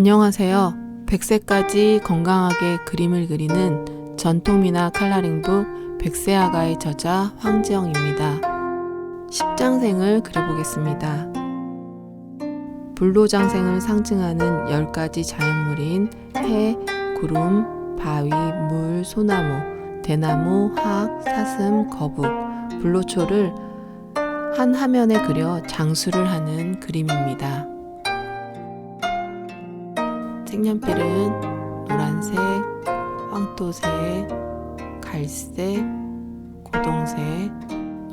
안녕하세요. 100세까지 건강하게 그림을 그리는 전통미나 칼라링북 백세아가의 저자 황지영입니다. 십장생을 그려보겠습니다. 불로장생을 상징하는 10가지 자연물인 해, 구름, 바위, 물, 소나무, 대나무, 학, 사슴, 거북, 불로초를 한 화면에 그려 장수를 하는 그림입니다. 색연필은 노란색, 황토색, 갈색, 고동색,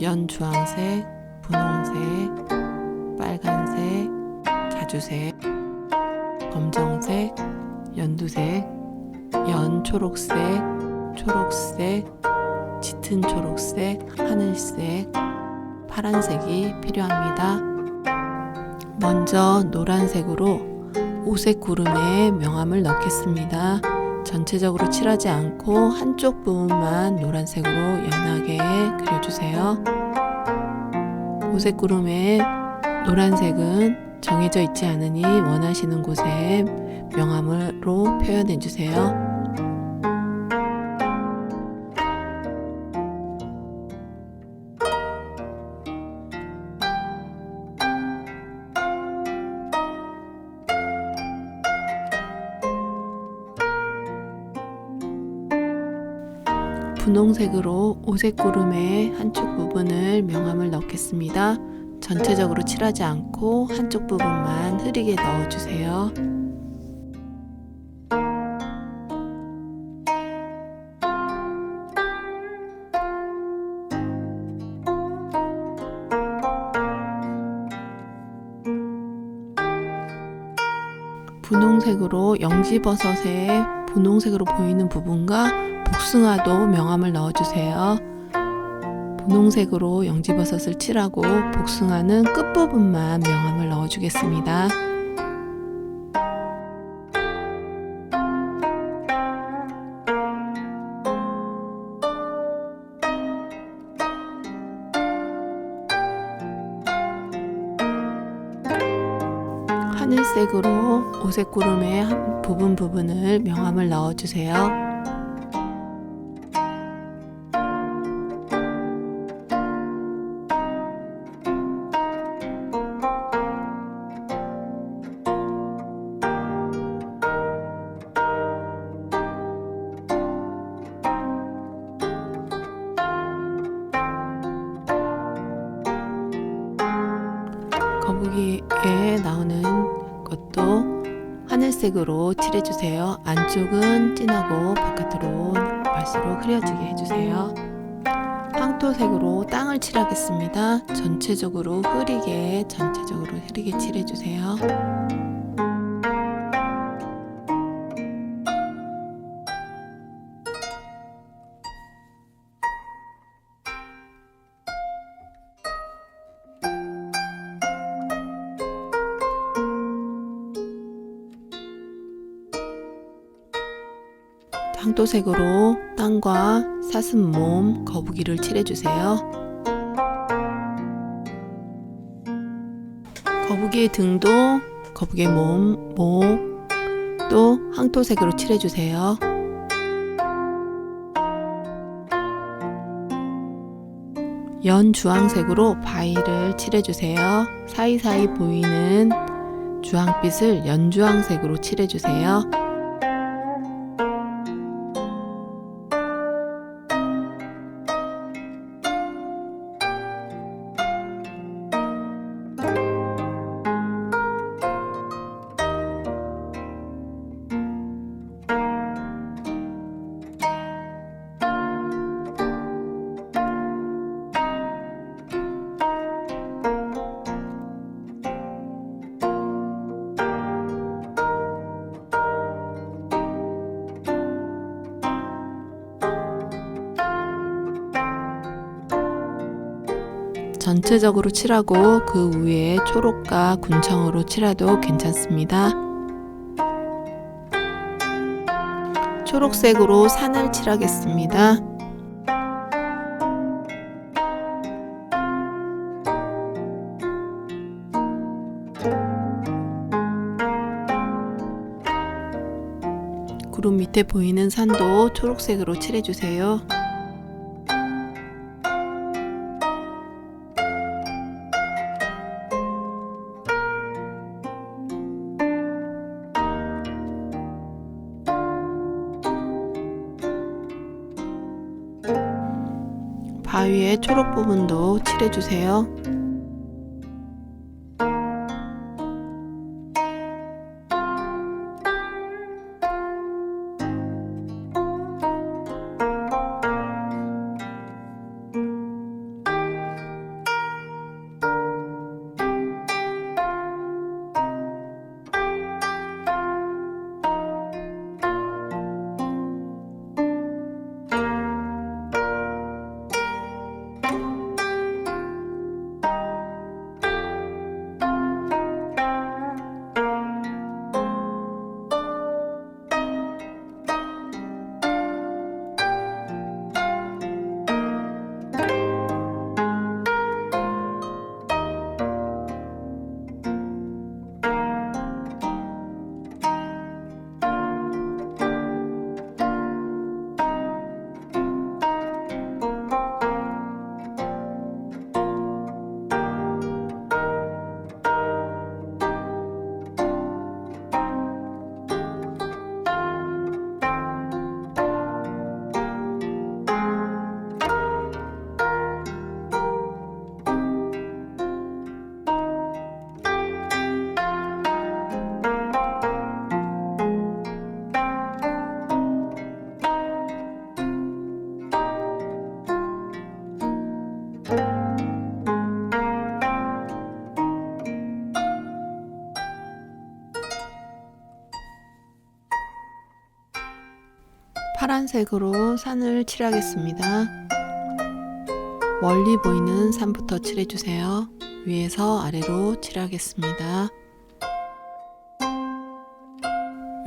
연주황색, 분홍색, 빨간색, 자주색, 검정색, 연두색, 연초록색, 초록색, 짙은 초록색, 하늘색, 파란색이 필요합니다. 먼저 노란색으로 오색 구름에 명암을 넣겠습니다. 전체적으로 칠하지 않고 한쪽 부분만 노란색으로 연하게 그려주세요. 오색 구름에 노란색은 정해져 있지 않으니 원하시는 곳에 명암으로 표현해 주세요. 분홍색으로 오색 구름의 한쪽 부분을 명암을 넣겠습니다. 전체적으로 칠하지 않고 한쪽 부분만 흐리게 넣어주세요. 분홍색으로 영지버섯의 분홍색으로 보이는 부분과 복숭아도 명암을 넣어주세요. 분홍색으로 영지버섯을 칠하고 복숭아는 끝부분만 명암을 넣어주겠습니다. 하늘색으로 오색 구름의 부분 부분을 명암을 넣어주세요. 나오는 것도 하늘색으로 칠해주세요. 안쪽은 진하고 바깥으로 갈수록 흐려지게 해주세요. 황토색으로 땅을 칠하겠습니다. 전체적으로 흐리게 전체적으로 흐리게 칠해주세요. 황토색으로 땅과 사슴 몸, 거북이를 칠해주세요. 거북이의 등도 거북이의 몸, 목, 또 황토색으로 칠해주세요. 연 주황색으로 바위를 칠해주세요. 사이사이 보이는 주황빛을 연주황색으로 칠해주세요. 전체적으로 칠하고 그 위에 초록과 군청으로 칠해도 괜찮습니다. 초록색으로 산을 칠하겠습니다. 구름 밑에 보이는 산도 초록색으로 칠해주세요. 바위의 초록 부분도 칠해주세요. 파란색으로 산을 칠하겠습니다. 멀리 보이는 산부터 칠해주세요. 위에서 아래로 칠하겠습니다.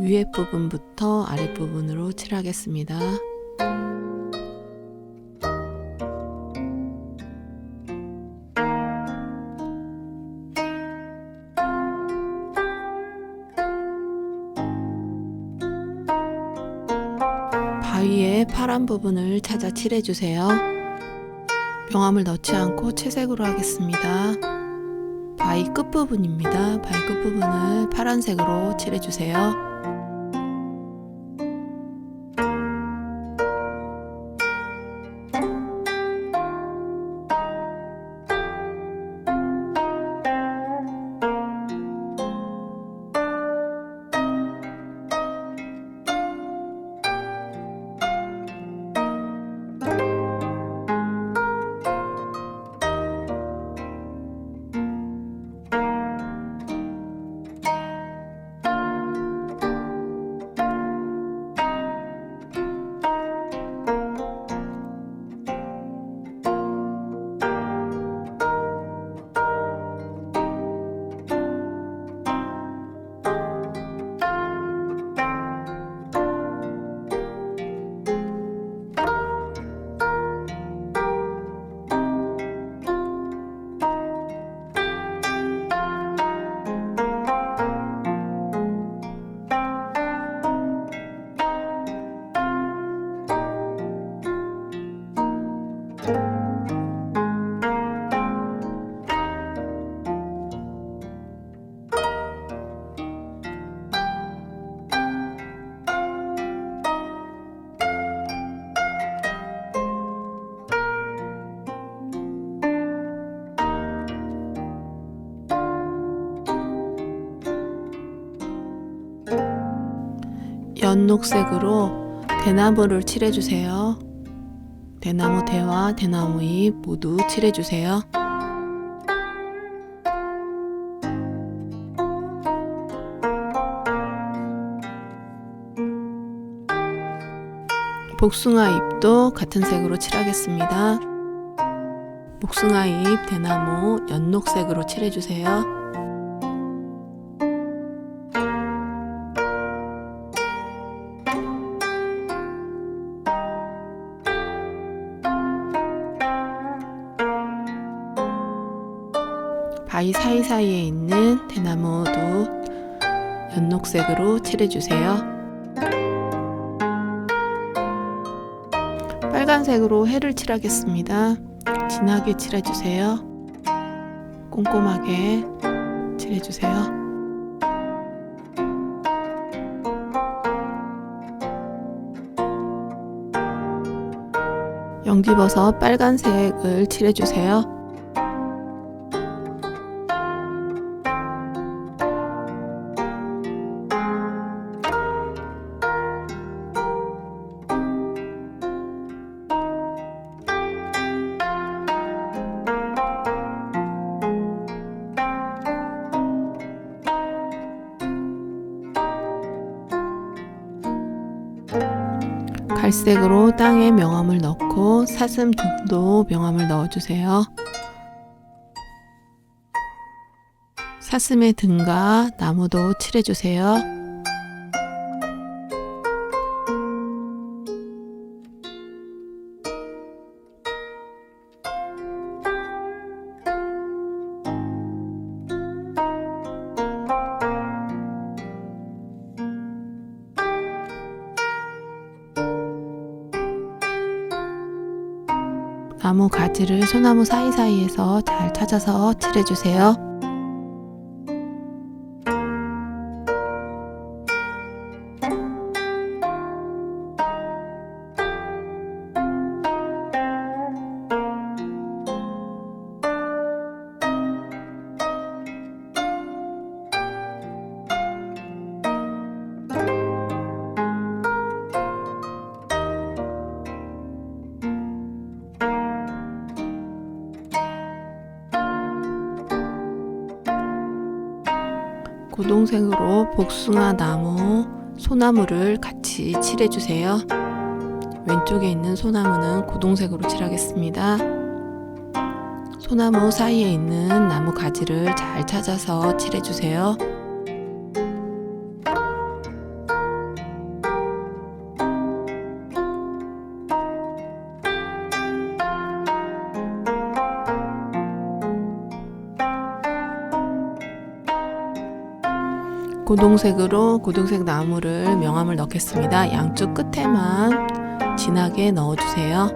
위에 부분부터 아랫 부분으로 칠하겠습니다. 파란 부분을 찾아 칠해주세요. 명암을 넣지 않고 채색으로 하겠습니다. 바위 끝부분입니다. 바위 끝부분을 파란색으로 칠해주세요. 연녹색으로 대나무를 칠해주세요. 대나무 대와 대나무 잎 모두 칠해주세요. 복숭아 잎도 같은 색으로 칠하겠습니다. 복숭아 잎, 대나무, 연녹색으로 칠해주세요. 사이사이에 있는 대나무도 연녹색으로 칠해주세요. 빨간색으로 해를 칠하겠습니다. 진하게 칠해주세요. 꼼꼼하게 칠해주세요. 연기버섯 빨간색을 칠해주세요. 갈색으로 땅에 명암을 넣고 사슴 등도 명암을 넣어주세요. 사슴의 등과 나무도 칠해주세요. 나무 가지를 소나무 사이사이에서 잘 찾아서 칠해주세요. 고동색으로 복숭아 나무, 소나무를 같이 칠해주세요. 왼쪽에 있는 소나무는 고동색으로 칠하겠습니다. 소나무 사이에 있는 나무 가지를 잘 찾아서 칠해주세요. 고동색으로 고동색 나무를 명암을 넣겠습니다. 양쪽 끝에만 진하게 넣어주세요.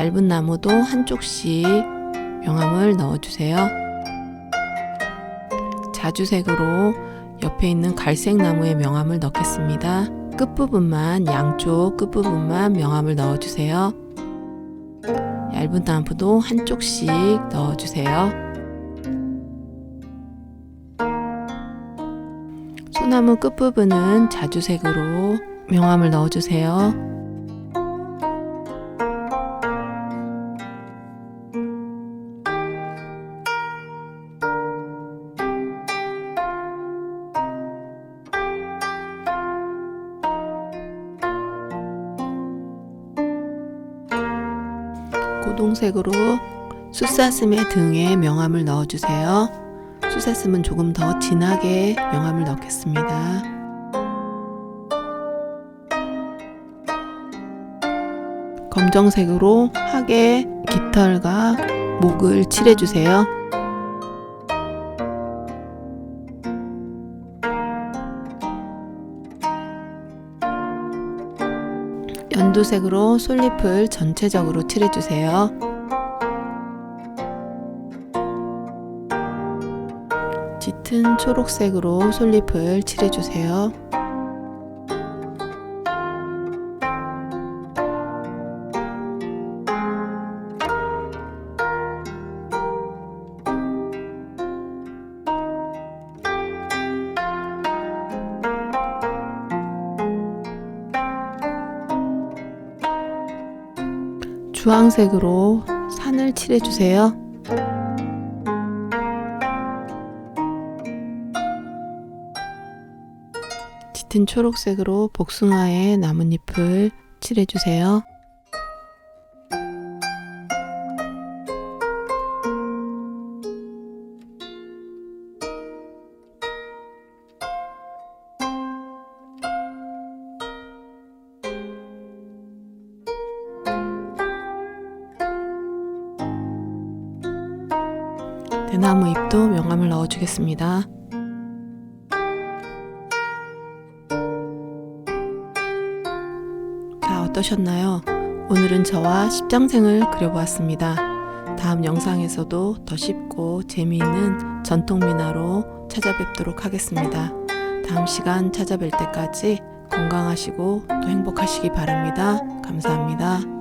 얇은 나무도 한쪽씩 명암을 넣어주세요. 자주색으로 옆에 있는 갈색 나무에 명암을 넣겠습니다. 끝부분만 양쪽 끝부분만 명암을 넣어주세요. 얇은 나무도 한쪽씩 넣어주세요. 소나무 끝부분은 자주색으로 명암을 넣어주세요. 고동색으로 숫사슴의 등에 명암을 넣어주세요. 숫사슴은 조금 더 진하게 명암을 넣겠습니다. 검정색으로 하계 깃털과 목을 칠해주세요. 연두색으로 솔잎을 전체적으로 칠해주세요. 짙은 초록색으로 솔잎을 칠해주세요. 주황색으로 산을 칠해주세요. 짙은 초록색으로 복숭아의 나뭇잎을 칠해주세요. 대나무 잎도 명암을 넣어주겠습니다. 어떠셨나요? 오늘은 저와 십장생을 그려보았습니다. 다음 영상에서도 더 쉽고 재미있는 전통 민화로 찾아뵙도록 하겠습니다. 다음 시간 찾아뵐 때까지 건강하시고 또 행복하시기 바랍니다. 감사합니다.